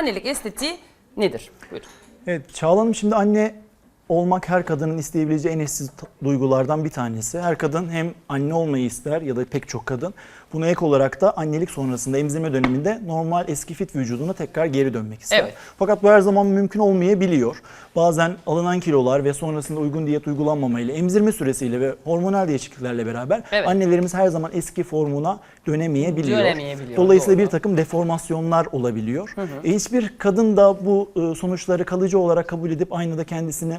Annelik estetiği nedir? Buyurun. Evet Çağla Hanım şimdi anne olmak her kadının isteyebileceği en eşsiz duygulardan bir tanesi. Her kadın hem anne olmayı ister ya da pek çok kadın. Buna ek olarak da annelik sonrasında emzirme döneminde normal eski fit vücuduna tekrar geri dönmek ister. Evet. Fakat bu her zaman mümkün olmayabiliyor. Bazen alınan kilolar ve sonrasında uygun diyet uygulanmamayla, emzirme süresiyle ve hormonal değişikliklerle beraber Evet. annelerimiz her zaman eski formuna dönemeyebiliyor. Dönemeyebiliyor, Dolayısıyla doğru. bir takım deformasyonlar olabiliyor. E, hiçbir kadın da bu e, sonuçları kalıcı olarak kabul edip aynada kendisini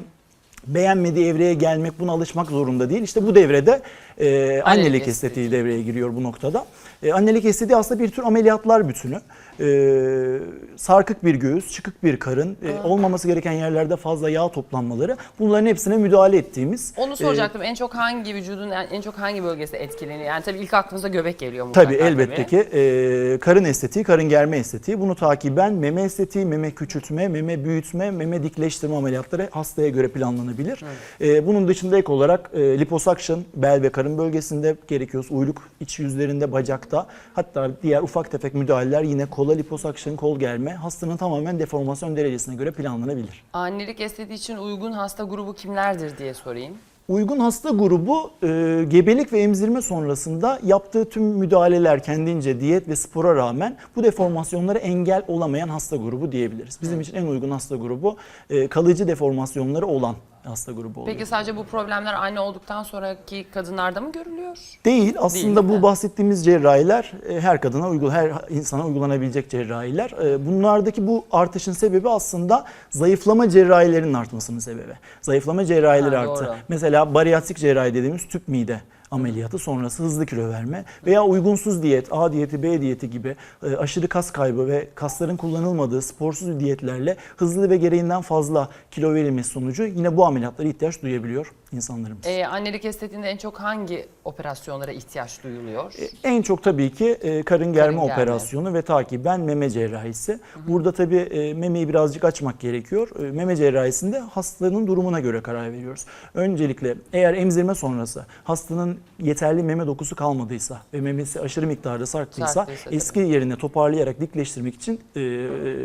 beğenmediği evreye gelmek, buna alışmak zorunda değil. İşte bu devrede e, annelik, estetiği. devreye giriyor bu noktada. E, annelik estetiği aslında bir tür ameliyatlar bütünü. E, sarkık bir göğüs, çıkık bir karın, e, olmaması gereken yerlerde fazla yağ toplanmaları bunların hepsine müdahale ettiğimiz. Onu e, soracaktım. en çok hangi vücudun en en çok hangi bölgesi etkileniyor? Yani tabii ilk aklımıza göbek geliyor mutlaka. Tabii elbette ki e, karın estetiği, karın germe estetiği. Bunu takiben meme estetiği, meme küçültme, meme büyütme, meme dikleştirme ameliyatları hastaya göre planlanabilir. E, bunun dışında ek olarak e, liposuction bel ve karın bölgesinde gerekiyorsa uyluk iç yüzlerinde, bacakta hatta diğer ufak tefek müdahaleler yine kola liposuction, kol germe hastanın tamamen deformasyon derecesine göre planlanabilir. Annelik estetiği için uygun hasta grubu kimlerdir diye sorayım. Uygun hasta grubu e, gebelik ve emzirme sonrasında yaptığı tüm müdahaleler kendince diyet ve spora rağmen bu deformasyonlara engel olamayan hasta grubu diyebiliriz. Bizim için en uygun hasta grubu e, kalıcı deformasyonları olan hasta grubu oluyor. Peki sadece bu problemler anne olduktan sonraki kadınlarda mı görülüyor? Değil aslında Değil, bu evet. bahsettiğimiz cerrahiler e, her kadına uygul her insana uygulanabilecek cerrahiler. E, Bunlardaki bu artışın sebebi aslında zayıflama cerrahilerinin artmasının sebebi. Zayıflama cerrahileri Ha, arttı. doğru. Mesela bariyatrik cerrahi dediğimiz tüp mide ameliyatı sonrası hızlı kilo verme veya uygunsuz diyet, A diyeti, B diyeti gibi e, aşırı kas kaybı ve kasların kullanılmadığı sporsuz diyetlerle hızlı ve gereğinden fazla kilo verilmesi sonucu yine bu ameliyatlara ihtiyaç duyabiliyor insanlarımız. Ee, annelik estetiğinde en çok hangi operasyonlara ihtiyaç duyuluyor? En çok tabii ki e, karın germe germe. operasyonu ve takiben meme cerrahisi. Burada tabii e, memeyi birazcık açmak gerekiyor. E, meme cerrahisinde hastanın durumuna göre karar veriyoruz. Öncelikle eğer emzirme sonrası hastanın yeterli meme dokusu kalmadıysa ve memesi aşırı miktarda sarktıysa eski yerine toparlayarak dikleştirmek için e,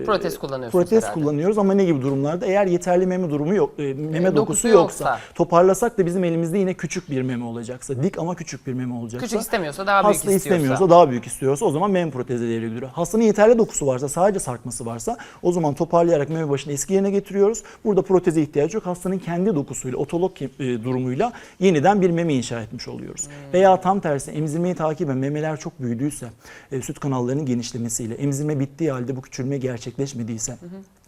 Protez kullanıyorsunuz Protez herhalde. kullanıyoruz ama ne gibi durumlarda? Eğer yeterli meme durumu yok, e, meme dokusu dokusu yoksa, yoksa. toparlasak da bizim elimizde yine küçük bir meme olacaksa, dik ama küçük bir meme olacaksa. Küçük istemiyorsa daha büyük Hasta istiyorsa. istemiyorsa daha büyük istiyorsa o zaman meme protezi devreye giriyor. Hastanın yeterli dokusu varsa sadece sarkması varsa o zaman toparlayarak meme başını eski yerine getiriyoruz. Burada proteze ihtiyacı yok. Hastanın kendi dokusuyla otolog e, durumuyla yeniden bir meme inşa etmiş oluyoruz. Hmm. Veya tam tersi emzirmeyi takiben memeler çok büyüdüyse e, süt kanallarının genişlemesiyle emzirme bittiği halde bu küçülme gerçekleşmediyse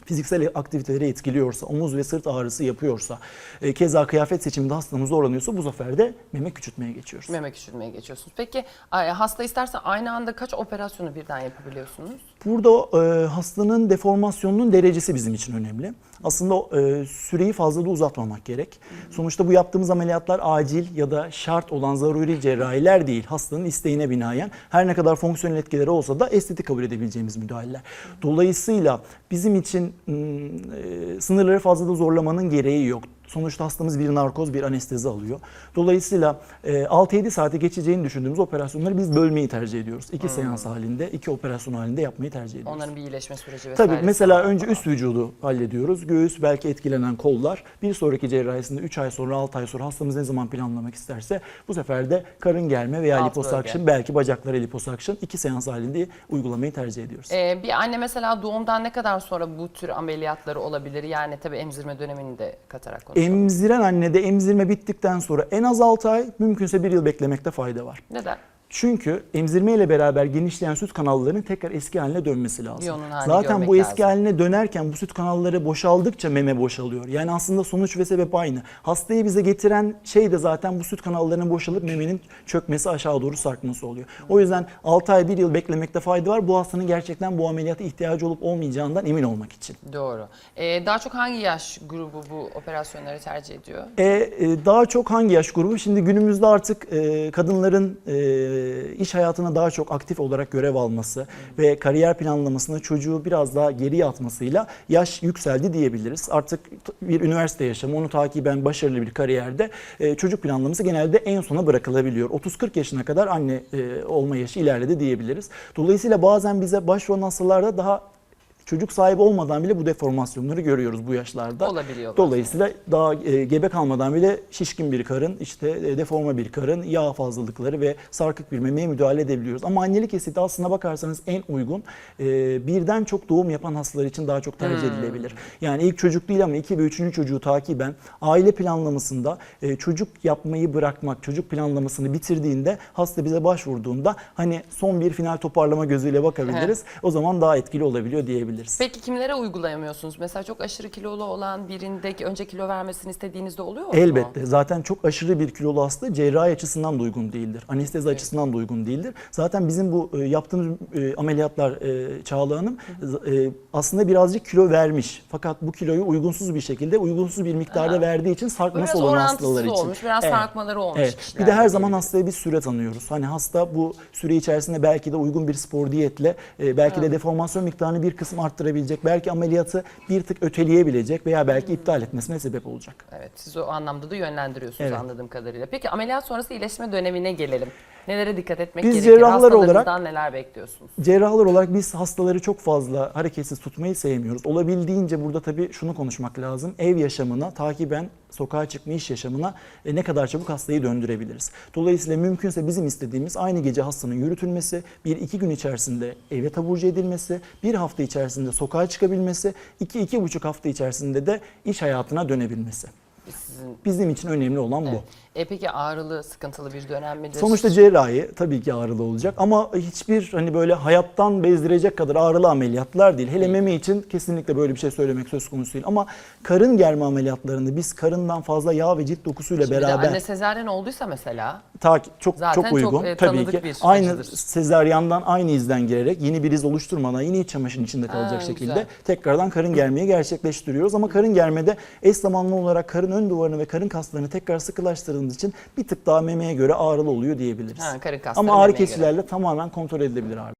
fiziksel aktiviteleri etkiliyorsa, omuz ve sırt ağrısı yapıyorsa, e, keza kıyafet seçiminde hastamız zorlanıyorsa bu sefer de meme küçültmeye geçiyoruz. Meme küçülmeye geçiyorsunuz. Peki ay- hasta isterse aynı anda kaç operasyonu birden yapabiliyorsunuz? Burada e, hastanın deformasyonunun derecesi bizim için önemli. Aslında e, süreyi fazla da uzatmamak gerek. Sonuçta bu yaptığımız ameliyatlar acil ya da şart olan zaruri cerrahiler değil. Hastanın isteğine binaen her ne kadar fonksiyonel etkileri olsa da estetik kabul edebileceğimiz müdahaleler. Dolayısıyla bizim için e, sınırları fazla da zorlamanın gereği yok. Sonuçta hastamız bir narkoz, bir anestezi alıyor. Dolayısıyla e, 6-7 saate geçeceğini düşündüğümüz operasyonları biz bölmeyi tercih ediyoruz. İki seans halinde, iki operasyon halinde yapmayı tercih ediyoruz. Onların bir iyileşme süreci vesaire. Tabii mesela önce üst vücudu hallediyoruz. Göğüs belki etkilenen kollar. Bir sonraki cerrahisinde 3 ay sonra 6 ay sonra hastamız ne zaman planlamak isterse bu sefer de karın germe veya Alt liposuction bölge. belki bacaklara liposuction iki seans halinde uygulamayı tercih ediyoruz. Ee, bir anne mesela doğumdan ne kadar sonra bu tür ameliyatları olabilir? Yani tabii emzirme dönemini de katarak konuşalım. Emziren annede emzirme bittikten sonra en az 6 ay mümkünse 1 yıl beklemekte fayda var. Neden? Çünkü emzirme ile beraber genişleyen süt kanallarının tekrar eski haline dönmesi lazım. Zaten bu eski lazım. haline dönerken bu süt kanalları boşaldıkça meme boşalıyor. Yani aslında sonuç ve sebep aynı. Hastayı bize getiren şey de zaten bu süt kanallarının boşalıp memenin çökmesi aşağı doğru sarkması oluyor. O yüzden 6 ay 1 yıl beklemekte fayda var. Bu hastanın gerçekten bu ameliyata ihtiyacı olup olmayacağından emin olmak için. Doğru. Ee, daha çok hangi yaş grubu bu operasyonları tercih ediyor? E, e, daha çok hangi yaş grubu? Şimdi günümüzde artık e, kadınların e, iş hayatına daha çok aktif olarak görev alması ve kariyer planlamasında çocuğu biraz daha geriye atmasıyla yaş yükseldi diyebiliriz. Artık bir üniversite yaşamı, onu takiben başarılı bir kariyerde e, çocuk planlaması genelde en sona bırakılabiliyor. 30-40 yaşına kadar anne e, olma yaşı ilerledi diyebiliriz. Dolayısıyla bazen bize başvuran hastalarda daha çocuk sahibi olmadan bile bu deformasyonları görüyoruz bu yaşlarda. Olabiliyor. Dolayısıyla daha e, gebe kalmadan bile şişkin bir karın, işte e, deforme bir karın, yağ fazlalıkları ve sarkık bir memeye müdahale edebiliyoruz. Ama annelik esiti aslına bakarsanız en uygun e, birden çok doğum yapan hastalar için daha çok tercih Hmm. edilebilir. Yani ilk çocuk değil ama iki ve üçüncü çocuğu takiben aile planlamasında e, çocuk yapmayı bırakmak, çocuk planlamasını bitirdiğinde hasta bize başvurduğunda hani son bir final toparlama gözüyle bakabiliriz. o zaman daha etkili olabiliyor diyebiliriz. Peki kimlere uygulayamıyorsunuz? Mesela çok aşırı kilolu olan birinde önce kilo vermesini istediğinizde oluyor mu? Elbette. Zaten çok aşırı bir kilolu hasta cerrahi açısından da uygun değildir. Anestezi açısından da uygun değildir. Zaten bizim bu e, yaptığımız e, ameliyatlar e, Çağla Hanım aslında birazcık kilo vermiş. Fakat bu kiloyu uygunsuz bir şekilde uygunsuz bir miktarda Ha. verdiği için sarkması Biraz olan hastalar için. olmuş, biraz Evet. sarkmaları olmuş Evet. Bir de her zaman diyebiliriz. hastaya bir süre tanıyoruz. Hani hasta bu süre içerisinde belki de uygun bir spor diyetle belki de deformasyon miktarını bir kısım arttırabilecek. Belki ameliyatı bir tık öteleyebilecek veya belki iptal etmesine sebep olacak. Evet, siz o anlamda da yönlendiriyorsunuz Evet. anladığım kadarıyla. Peki ameliyat sonrası iyileşme dönemine gelelim. Nelere dikkat etmek Biz gerekir? cerrahlar olarak- neler bekliyorsunuz? Cerrahlar olarak biz hastaları çok fazla hareketsiz tutmayı sevmiyoruz. Olabildiğince burada tabii şunu konuşmak lazım. Ev yaşamına, takiben sokağa çıkma iş yaşamına e, ne kadar çabuk hastayı döndürebiliriz. Dolayısıyla mümkünse bizim istediğimiz aynı gece hastanın yürütülmesi, bir iki gün içerisinde eve taburcu edilmesi, bir hafta içerisinde sokağa çıkabilmesi, iki iki buçuk hafta içerisinde de iş hayatına dönebilmesi. Sizin Bizim için önemli olan bu. E peki ağrılı, sıkıntılı bir dönem midir? Sonuçta cerrahi tabii ki ağrılı olacak ama hiçbir hani böyle hayattan bezdirecek kadar ağrılı ameliyatlar değil. Hele meme için kesinlikle böyle bir şey söylemek söz konusu değil. Ama karın germe ameliyatlarını biz karından fazla yağ ve cilt dokusuyla Şimdi beraber anne sezaryen olduysa mesela ta çok Zaten çok uygun çok, e, tabii ki. bir aynı acıdır. sezaryandan aynı izden girerek yeni bir iz oluşturmadan yine iç çamaşırın içinde kalacak Ha, şekilde güzel. tekrardan karın germeyi gerçekleştiriyoruz. Ama karın germede eş zamanlı olarak karın ön duvarını ve karın kaslarını tekrar sıkılaştırdığımız için bir tık daha memeye göre ağrılı oluyor diyebiliriz. Ha, karın kasları Ama ağrı memeye göre. kesicilerle tamamen kontrol edilebilir ağrı.